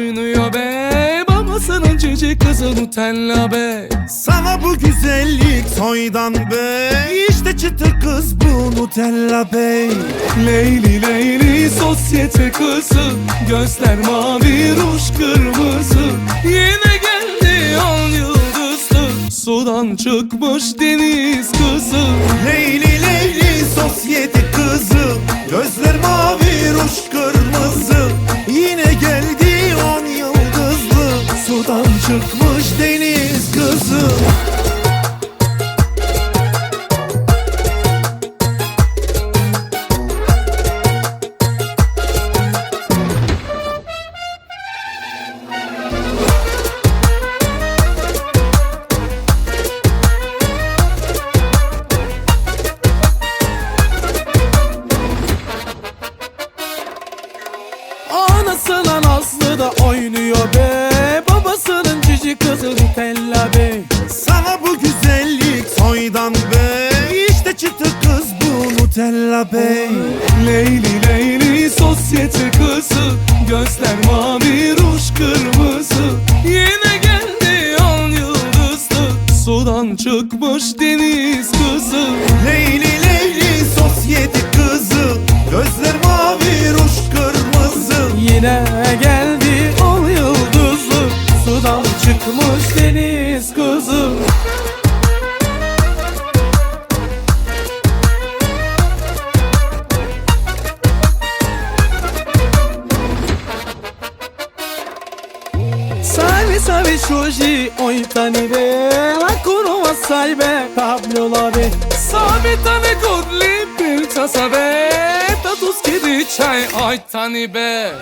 oynuyor be. Babasının cici kızı Nutella be. Sana bu güzellik soydan be. İşte çıtır kız bu Nutella Bey Leyli Leyli sosyete kızı. Gözler mavi ruj kırmızı. Yine geldi on yıldızlı Sudan çıkmış deniz kızı. Leyli Leyli sosyete kızı. Gözler mavi ruj kırmızı. Yine geldi Sudan çıkmış deniz kızı. Anasının Aslı da oynuyor be Babasının cici kızı Nutella be Sana bu güzellik soydan be. İşte çıtır kız bu Nutella Bey Leyli Leyli sosyete kızı. Gözler mavi ruj kırmızı. Yine geldi on yıldızlı. Sudan çıkmış deniz kızı. Leyli Leyli sosyete kızı. Gözler mavi ruj kırmızı. Yine geldi çıkmış deniz kızı. Salve, salve, Shoji, oi tanire Hakuro wa saibe, Pablo labe Sabe tane godli, pilça sabe Tatus kiri çay, oi tanibe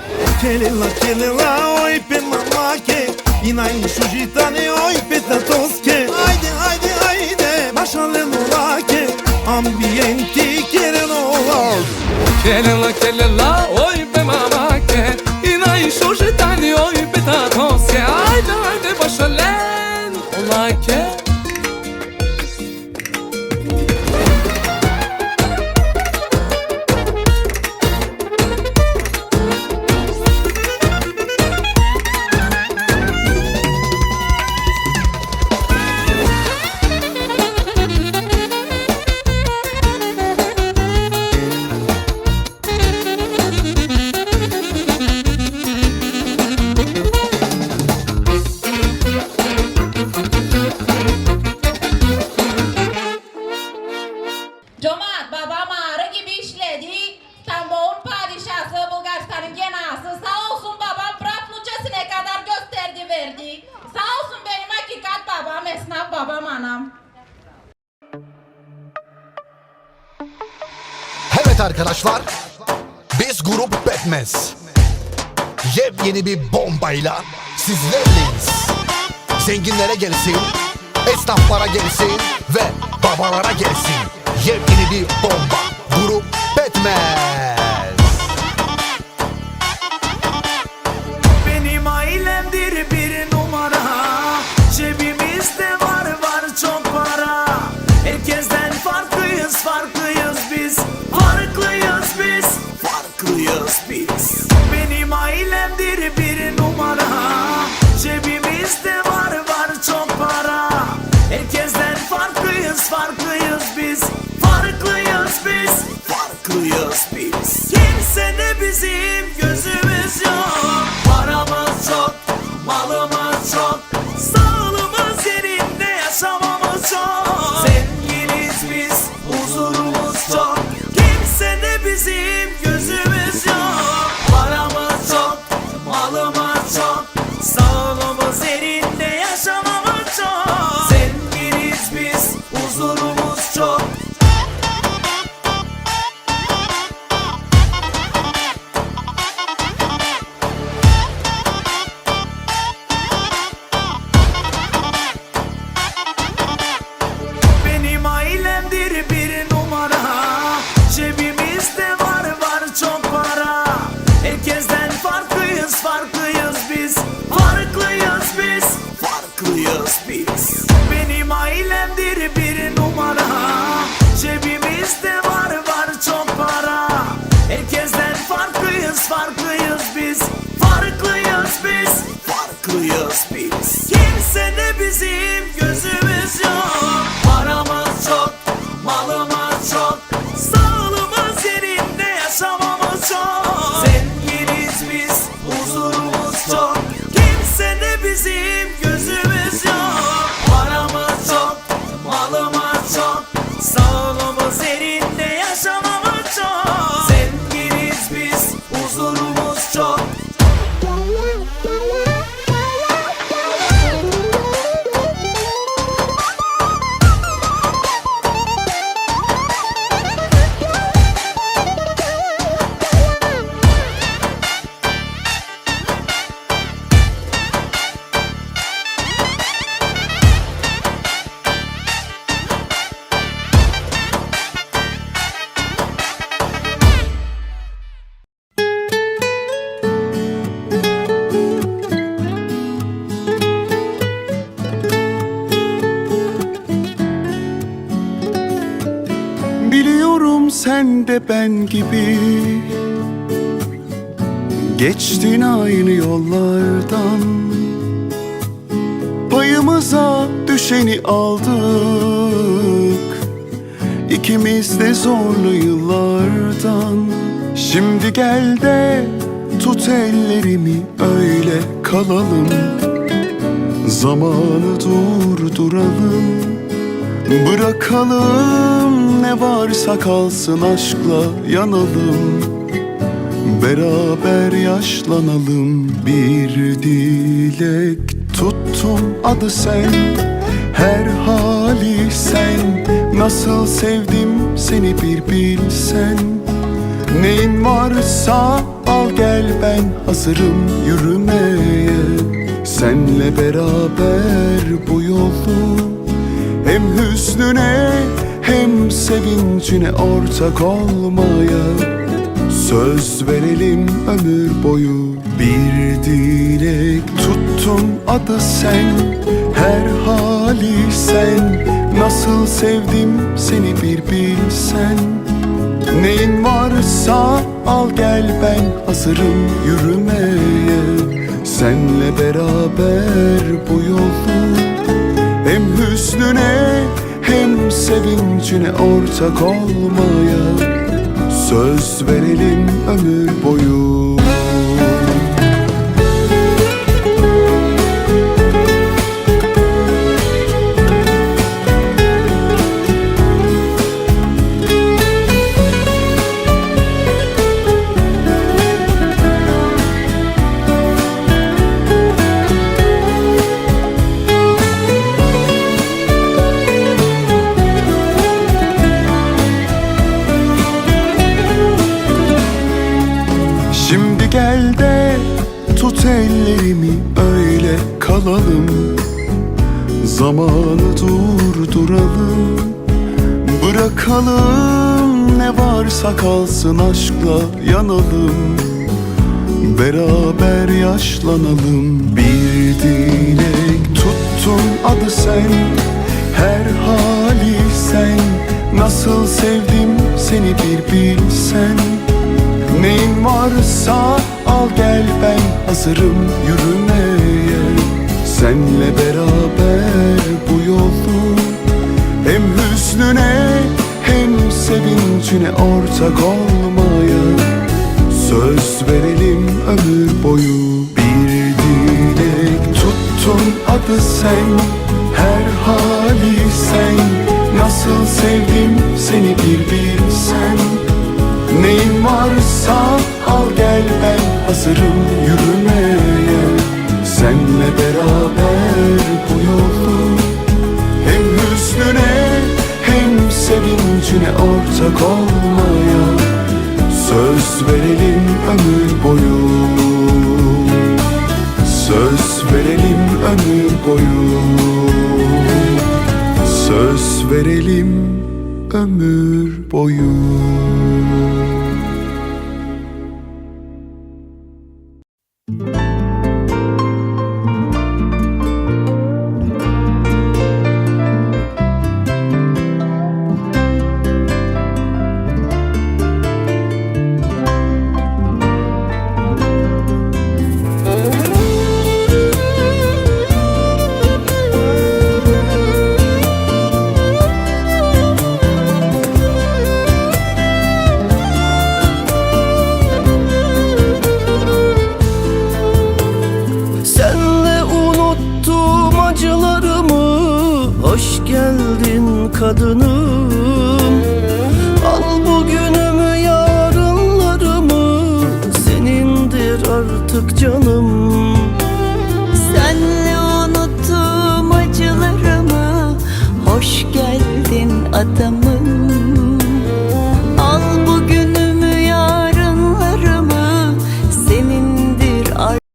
Kelela kelela oj pe mamake Inaj shužitane oj pe tatoske Ajde ajde ajde Mašale molake Ambienti keren olar Kelela, kelela, oi be mamake Inaj shoshi Evet arkadaşlar, biz grup Betmez. Yepyeni bir bombayla sizlerleyiz. Zenginlere gelsin, esnaflara gelsin ve babalara gelsin. Yepyeni bir bomba, grup Betmez. Sen de ben gibi. Geçtin aynı yollardan. Payımıza düşeni aldık. İkimiz de zorlu yıllardan. Şimdi gel de tut ellerimi öyle kalalım. Zamanı durduralım Bırakalım ne varsa kalsın aşkla yanalım. Beraber yaşlanalım bir dilek tuttum adı sen. Her hali sen Nasıl sevdim seni bir bilsen. Neyin varsa al gel ben hazırım yürümeye. Senle beraber bu yolu Hem hüznüne hem sevincine ortak olmaya Söz verelim ömür boyu. Bir dilek tuttun adı sen Her hali sen. Nasıl sevdim seni bir bilsen. Neyin varsa al gel ben hazırım yürümeye. Senle beraber bu yolu Hem hüznüne hem sevincine ortak olmaya Söz verelim ömür boyu gel de tut ellerimi öyle kalalım. Zamanı durduralım Bırakalım. Ne varsa kalsın aşkla yanalım. Beraber yaşlanalım. Bir dilek tuttun adı sen Her hali sen. Nasıl sevdim seni bir bilsen Neyin varsa al gel ben hazırım yürümeye. Senle beraber bu yolu Hem hüznüne hem sevincine ortak olmaya ortak